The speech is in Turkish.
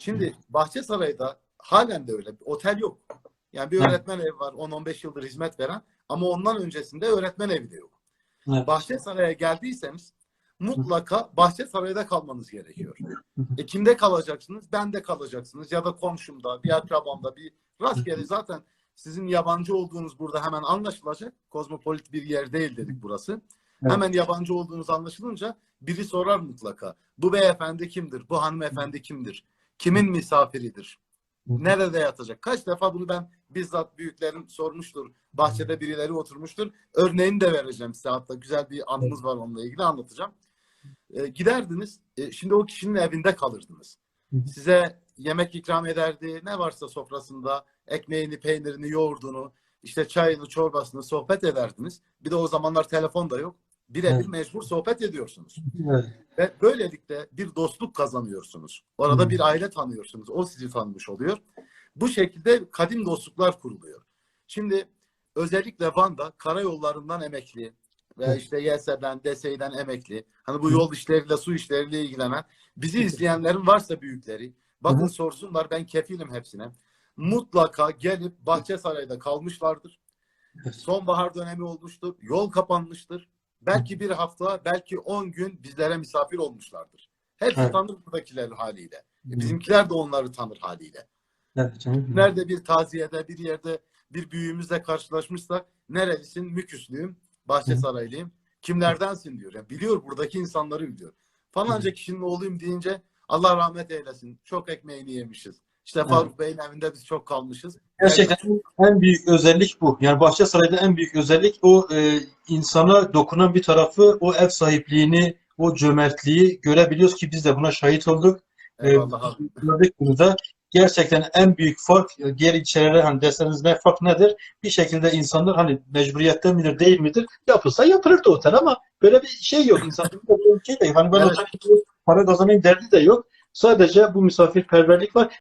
Şimdi Bahçesaray'da halen de öyle. Otel yok. Yani bir öğretmen evi var 10-15 yıldır hizmet veren ama ondan öncesinde öğretmen evi de yok. Evet. Bahçesaray'a geldiyseniz mutlaka Bahçesaray'da kalmanız gerekiyor. E kimde kalacaksınız? Ben de kalacaksınız ya da komşumda, bir akrabamda, bir rastgele zaten sizin yabancı olduğunuz burada hemen anlaşılacak. Kozmopolit bir yer değil dedik burası. Evet. Hemen yabancı olduğunuz anlaşılınca biri sorar mutlaka. Bu beyefendi kimdir? Bu hanımefendi kimdir? Kimin misafiridir? Nerede yatacak? Kaç defa bunu ben bizzat büyüklerim sormuştur. Bahçede birileri oturmuştur. Örneğini de vereceğim size. Hatta güzel bir anımız var onunla ilgili anlatacağım. E, giderdiniz. e, şimdi o kişinin evinde kalırdınız. Size yemek ikram ederdi. Ne varsa sofrasında ekmeğini, peynirini, yoğurdunu, işte çayını, çorbasını sohbet ederdiniz. Bir de o zamanlar telefon da yok. Birebir Evet. mecbur sohbet ediyorsunuz. Evet. Ve böylelikle bir dostluk kazanıyorsunuz. Orada Hı. bir aile tanıyorsunuz. O sizi tanımış oluyor. Bu şekilde kadim dostluklar kuruluyor. Şimdi özellikle Van'da karayollarından emekli ve Evet. işte YS'den, DSİ'den emekli. Hani bu yol işleriyle, su işleriyle ilgilenen bizi izleyenlerin varsa büyükleri bakın Hı. sorsunlar ben kefilim hepsine. Mutlaka gelip Bahçesaray'da kalmışlardır. Evet. Sonbahar dönemi olmuştur. Yol kapanmıştır. Belki bir hafta, belki 10 gün bizlere misafir olmuşlardır. Hepsi Evet. tanır buradakiler haliyle. E, Bizimkiler de onları tanır haliyle. Evet canım. Nerede bir taziyede, bir yerde bir büyüğümüzle karşılaşmışsak nerelisin? Müküslüyüm, Bahçesaraylıyım. Kimlerdensin diyor. Yani biliyor buradaki insanları biliyor. Falanca kişinin oğluyum deyince Allah rahmet eylesin. Çok ekmeğini yemişiz. İşte Faruk Bey'in evinde biz çok kalmışız. Gerçekten en büyük özellik bu. Yani Bahçesaray'da en büyük özellik o e, insana dokunan bir tarafı, o ev sahipliğini, o cömertliği görebiliyoruz ki biz de buna şahit olduk. Eyvallah abi. Gördük bunu da. Gerçekten en büyük fark e, diğer ilçelere hani deseniz ne fark nedir? Bir şekilde insanlar hani mecburiyetten midir değil midir? Yapılsa yapılırdı otel ama böyle bir şey yok. İnsanların böyle bir şey de yok. Hani ben Evet. otel para kazanayım derdi de yok. Sadece bu misafirperverlik var.